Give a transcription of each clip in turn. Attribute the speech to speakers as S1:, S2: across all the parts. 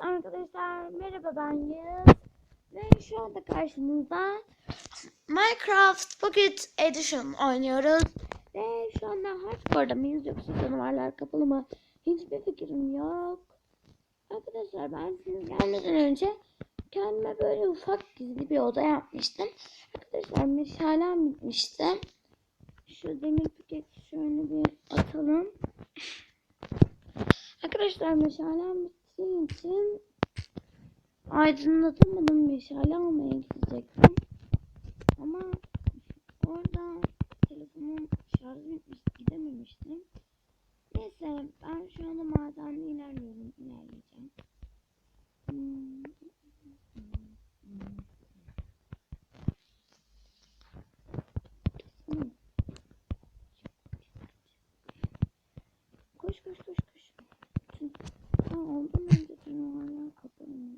S1: Arkadaşlar merhaba ben Yağız ve şu anda karşınızda Minecraft Pocket Edition oynuyoruz ve şu anda hardcore'da mıyız yoksa canavarlar kapalı mı hiçbir fikrim yok. Arkadaşlar ben siz gelmeden önce kendime böyle ufak gizli bir oda yapmıştım. Arkadaşlar meşalem bitmişti. Şu demir piketi şöyle bir atalım. Arkadaşlar meşalem bittiği için aydınlatamadım meşale almaya gidecektim. Ama orada telefonum şarjı bitmiş gidememiştim. Neyse ben şu anda madende ilerliyorum. ilerleyeceğim. Hmm. Hmm. Koş koş koş koş. Ondan önce canavarlar kapalı mı?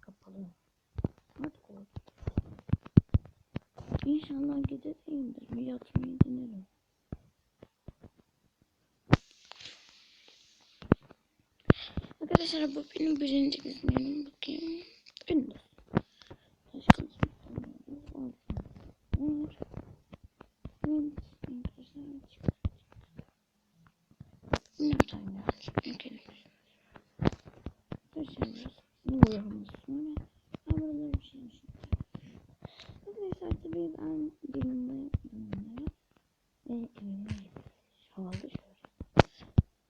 S1: Kapalı. Artık oldu. İnşallah gece değildir. Bir yatmayı denerim. Arkadaşlar bu benim birinci izleyelim bakayım. bir şey var. Bu yaramaz sonra. Bir şey var. Neyse artık bir ben dilimle bunları ve evime havalı şöyle.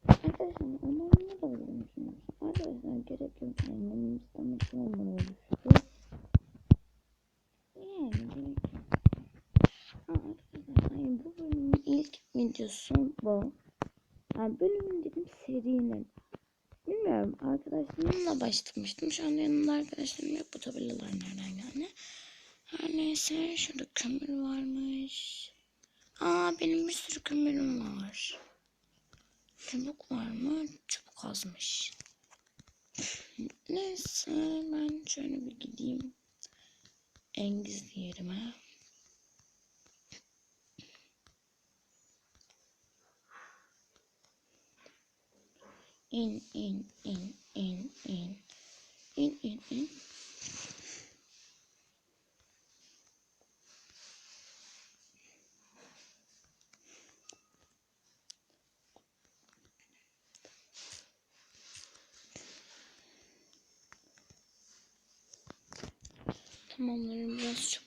S1: Arkadaşlar umarım ne kadar olmuşsunuz. Arkadaşlar gerek yok. Annemin istemek olmalı olmuştu. Yani gerek yok. Arkadaşlar yani bu bölümün ilk videosu bu. Yani bölümün dedim serinin Bilmiyorum arkadaşlarımla başlamıştım. Şu anda yanımda arkadaşlarım yok. Bu tabelalar nereden geldi? Her neyse şurada kömür varmış. Aa benim bir sürü kömürüm var. Çubuk var mı? Çubuk azmış. Neyse ben şöyle bir gideyim. En gizli yerime. in, in, in, in, in, in, in, in. Tamamlarım biraz çok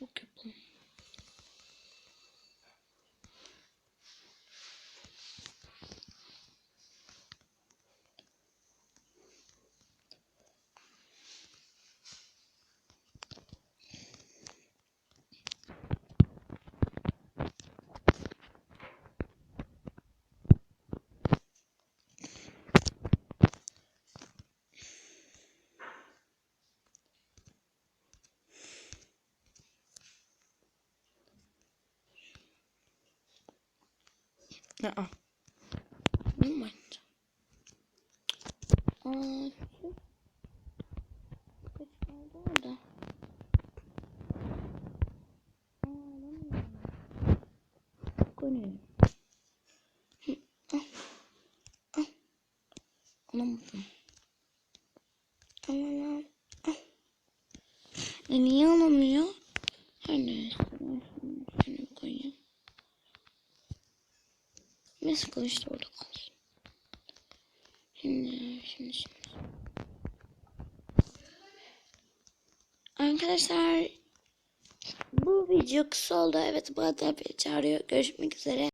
S1: Aa. Bunu mu açacağım? Aa, konuyu. Al. Al. Alamadım. Aman al. Al. E niye alamıyor? Her neyse. Neyse kılıç da orada kalsın. Şimdi, şimdi, şimdi. Arkadaşlar bu video kısa oldu. Evet bu arada bir çağırıyor. Görüşmek üzere.